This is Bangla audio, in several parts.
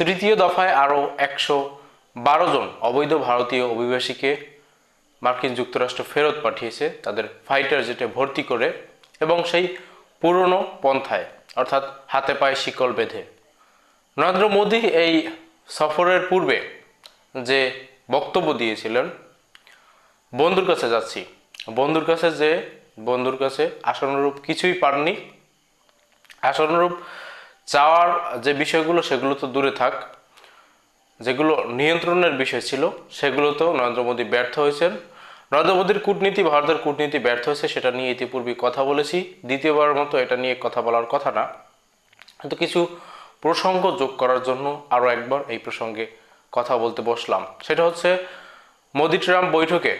তৃতীয় দফায় আরও একশো বারো জন অবৈধ ভারতীয় অভিবাসীকে মার্কিন যুক্তরাষ্ট্র ফেরত পাঠিয়েছে তাদের ফাইটার জেটে ভর্তি করে এবং সেই পুরনো পন্থায়, অর্থাৎ হাতে পায়ে শিকল বেঁধে। নরেন্দ্র মোদী এই সফরের পূর্বে যে বক্তব্য দিয়েছিলেন, বন্ধুর কাছে যাচ্ছি। বন্ধুর কাছে যে, বন্ধুর কাছে আশানুরূপ কিছুই পাননি। আশানুরূপ চাওয়ার যে বিষয়গুলো, সেগুলো তো দূরে থাক। যেগুলো নিয়ন্ত্রণের বিষয় ছিল সেগুলোতেও নরেন্দ্র মোদী ব্যর্থ হয়েছেন। নরেন্দ্র মোদীর কূটনীতি, ভারতের কূটনীতি ব্যর্থ হয়েছে, সেটা নিয়ে ইতিপূর্বে কথা বলেছি। দ্বিতীয়বারের মতো এটা নিয়ে কথা বলার কথা না। কিন্তু কিছু প্রসঙ্গ যোগ করার জন্য আরও একবার এই প্রসঙ্গে কথা বলতে বসলাম। সেটা হচ্ছে মোদি ট্রাম্প বৈঠকে।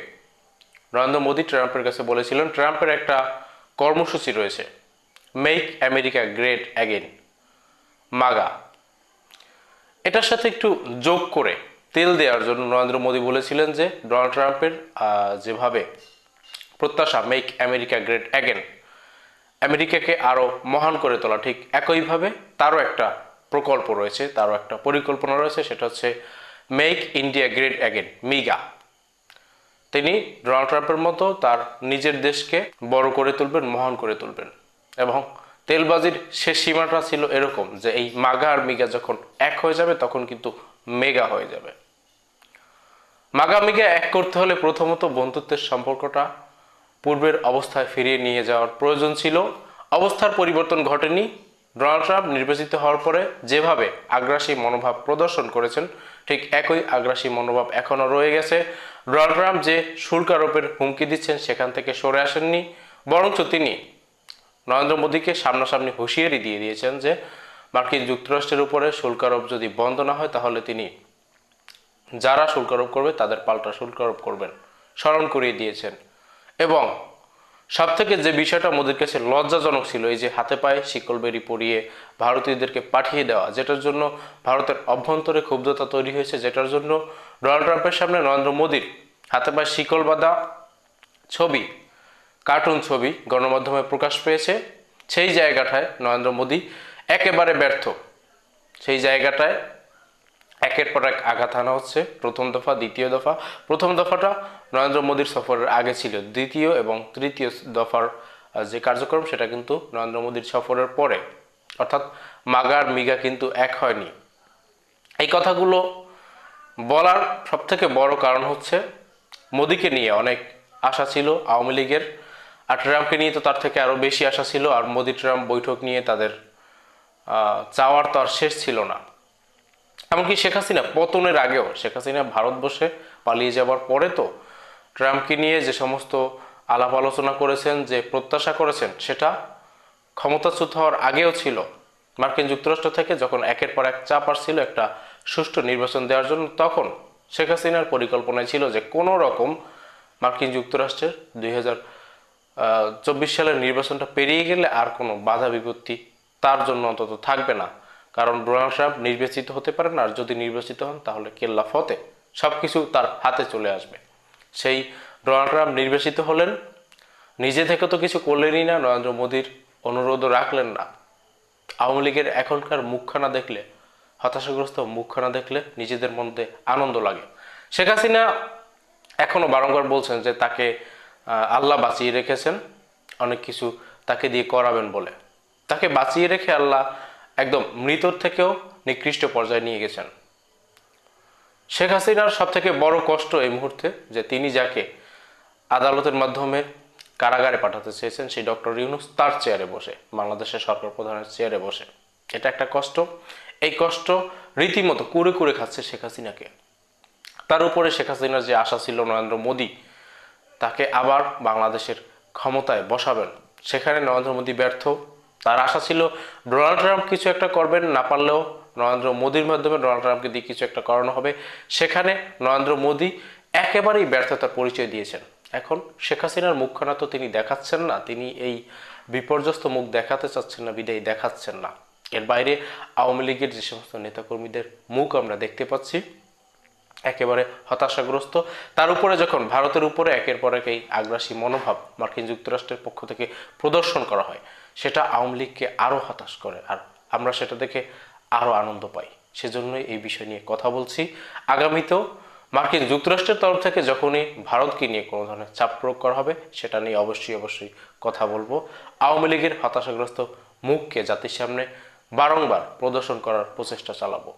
নরেন্দ্র মোদী ট্রাম্পের কাছে বলেছিলেন, ট্রাম্পের একটা কর্মসূচি রয়েছে make America great again MAGA. এটার সাথে একটু যোগ করে তেল দেওয়ার জন্য নরেন্দ্র মোদী বলেছিলেন যে, ডোনাল্ড ট্রাম্পের যেভাবে প্রত্যাশা মেক আমেরিকা গ্রেট অ্যাগেন আমেরিকাকে আরও মহান করে তোলা ঠিক একইভাবে তারও একটা প্রকল্প রয়েছে, তারও একটা পরিকল্পনা রয়েছে, সেটা হচ্ছে make India great again MIGA তিনি ডোনাল্ড ট্রাম্পের মতো তার নিজের দেশকে বড় করে তুলবেন, মহান করে তুলবেন এবং তেলবাজির শেষ সীমাটা ছিল এরকম যে এই মাগা আর মিগা যখন এক হয়ে যাবে, তখন কিন্তু মেগা হয়ে যাবে। মাগা মিগা এক করতে হলে প্রথমত বন্ধুত্বের সম্পর্কটা পূর্বের অবস্থায় ফিরিয়ে নিয়ে যাওয়ার প্রয়োজন ছিল। অবস্থার পরিবর্তন ঘটেনি। ডোনাল্ড ট্রাম্প নির্বাচিত হওয়ার পরে যেভাবে আগ্রাসী মনোভাব প্রদর্শন করেছেন, ঠিক একই আগ্রাসী মনোভাব এখনও রয়ে গেছে। ডোনাল্ড ট্রাম্প যে শুল্ক আরোপের হুমকি দিচ্ছেন, সেখান থেকে সরে আসেননি, বরঞ্চ তিনি নরেন্দ্র মোদীকে সামনাসামনি হুঁশিয়ারি দিয়ে দিয়েছেন যে, মার্কিন যুক্তরাষ্ট্রের উপরে শুল্ক আরোপ যদি বন্ধ না হয়, তাহলে তিনি যারা শুল্ক আরোপ করবে, তাদের পাল্টা শুল্ক আরোপ করবেন। স্মরণ করিয়ে দিয়েছেন। এবং সব থেকে যে বিষয়টা মোদীর কাছে লজ্জাজনক ছিল, এই যে হাতে পায়ে শিকল বেরি পরিয়ে ভারতীয়দেরকে পাঠিয়ে দেওয়া, যেটার জন্য ভারতের অভ্যন্তরে ক্ষুব্ধতা তৈরি হয়েছে, যেটার জন্য ডোনাল্ড ট্রাম্পের সামনে নরেন্দ্র মোদীর হাতে পায়ে শিকল বাঁধা ছবি কার্টুন ছবি গণমাধ্যমে প্রকাশ পেয়েছে। সেই জায়গাটায় নরেন্দ্র মোদী একেবারে ব্যর্থ। সেই জায়গাটায় একের পর এক আঘাত আনা হচ্ছে। প্রথম দফা, দ্বিতীয় দফা। প্রথম দফাটা নরেন্দ্র মোদীর সফরের আগে ছিল। দ্বিতীয় এবং তৃতীয় দফার যে কার্যক্রম, সেটা কিন্তু নরেন্দ্র মোদীর সফরের পরে। অর্থাৎ মাগার মিগা কিন্তু এক হয়নি। এই কথাগুলো বলার সবথেকে বড় কারণ হচ্ছে, মোদীকে নিয়ে অনেক আশা ছিল। আওয়ামী লীগের আর ট্রাম্পকে নিয়ে তো তার থেকে আরও বেশি আশা ছিল, আর মোদি ট্রাম্প বৈঠক নিয়ে তাদের চাওয়ার তো আর শেষ ছিল না। এমনকি শেখ হাসিনা পতনের আগেও, শেখ হাসিনা ভারতবর্ষে পালিয়ে যাবার পরে তো ট্রাম্পকে নিয়ে যে সমস্ত আলাপ আলোচনা করেছেন, যে প্রত্যাশা করেছেন, সেটা ক্ষমতাচ্যুত হওয়ার আগেও ছিল। মার্কিন যুক্তরাষ্ট্র থেকে যখন একের পর এক চাপ আসছিল একটা সুষ্ঠু নির্বাচন দেওয়ার জন্য, তখন শেখ হাসিনার পরিকল্পনায় ছিল যে কোনো রকম মার্কিন যুক্তরাষ্ট্রের দুই হাজার চব্বিশ সালের নির্বাচনটা পেরিয়ে গেলে আর কোনো বাধা বিপত্তি তার জন্য অন্তত থাকবে না। কারণ ডোনাল্ড ট্রাম্প নির্বাচিত হতে পারেন আর যদি নির্বাচিত হন তাহলে কেল্লা ফতে সব কিছু তার হাতে চলে আসবে। সেই ডোনাল্ড ট্রাম্প নির্বাচিত হলেন, নিজে থেকে তো কিছু করলেনই না, নরেন্দ্র মোদীর অনুরোধও রাখলেন না। আওয়ামী লীগের এখনকার মুখখানা দেখলে, হতাশাগ্রস্ত মুখখানা দেখলে নিজেদের মধ্যে আনন্দ লাগে। শেখ হাসিনা এখনও বারংবার বলছেন যে তাকে আল্লাহ বাঁচিয়ে রেখেছেন, অনেক কিছু তাকে দিয়ে করাবেন বলে। তাকে বাঁচিয়ে রেখে আল্লাহ একদম মৃতর থেকেও নিকৃষ্ট পর্যায়ে নিয়ে গেছেন। শেখ হাসিনার সব থেকে বড় কষ্ট এই মুহূর্তে যে তিনি যাকে আদালতের মাধ্যমে কারাগারে পাঠাতে চেয়েছেন, সেই ডক্টর ইউনুস তার চেয়ারে বসে, বাংলাদেশের সরকার প্রধানের চেয়ারে বসে। এটা একটা কষ্ট। এই কষ্ট রীতিমতো কুড়ে কুড়ে খাচ্ছে শেখ হাসিনাকে। তার উপরে শেখ হাসিনার যে আশা ছিল নরেন্দ্র মোদী তাকে আবার বাংলাদেশের ক্ষমতায় বসাবেন। সেখানে নরেন্দ্র মোদী ব্যর্থ। তার আশা ছিল ডোনাল্ড ট্রাম্প কিছু একটা করবেন, না পারলেও নরেন্দ্র মোদীর মাধ্যমে ডোনাল্ড ট্রাম্পকে দিয়ে কিছু একটা করানো হবে। সেখানে নরেন্দ্র মোদী একেবারেই ব্যর্থতার পরিচয় দিয়েছেন। এখন শেখ হাসিনার মুখখানা তো তিনি দেখাচ্ছেন না, তিনি এই বিপর্যস্ত মুখ দেখাতে চাচ্ছেন না, বিদায় দেখাচ্ছেন না। এর বাইরে আওয়ামী লীগের যে সমস্ত নেতাকর্মীদের মুখ আমরা দেখতে পাচ্ছি। একেবারে হতাশাগ্রস্ত। তার উপরে যখন ভারতের উপরে একের পর এক এই আগ্রাসী মনোভাব মার্কিন যুক্তরাষ্ট্রের পক্ষ থেকে প্রদর্শন করা হয়, সেটা আওয়ামী লীগকে আরও হতাশ করে আর আমরা সেটা দেখে আরও আনন্দ পাই। সেজন্যই এই বিষয় নিয়ে কথা বলছি। আগামীতেও মার্কিন যুক্তরাষ্ট্রের তরফ থেকে যখনই ভারতকে নিয়ে কোনো ধরনের চাপ প্রয়োগ করা হবে, সেটা নিয়ে অবশ্যই অবশ্যই কথা বলব। আওয়ামী লীগের হতাশাগ্রস্ত মুখকে জাতির সামনে বারংবার প্রদর্শন করার প্রচেষ্টা চালাবো।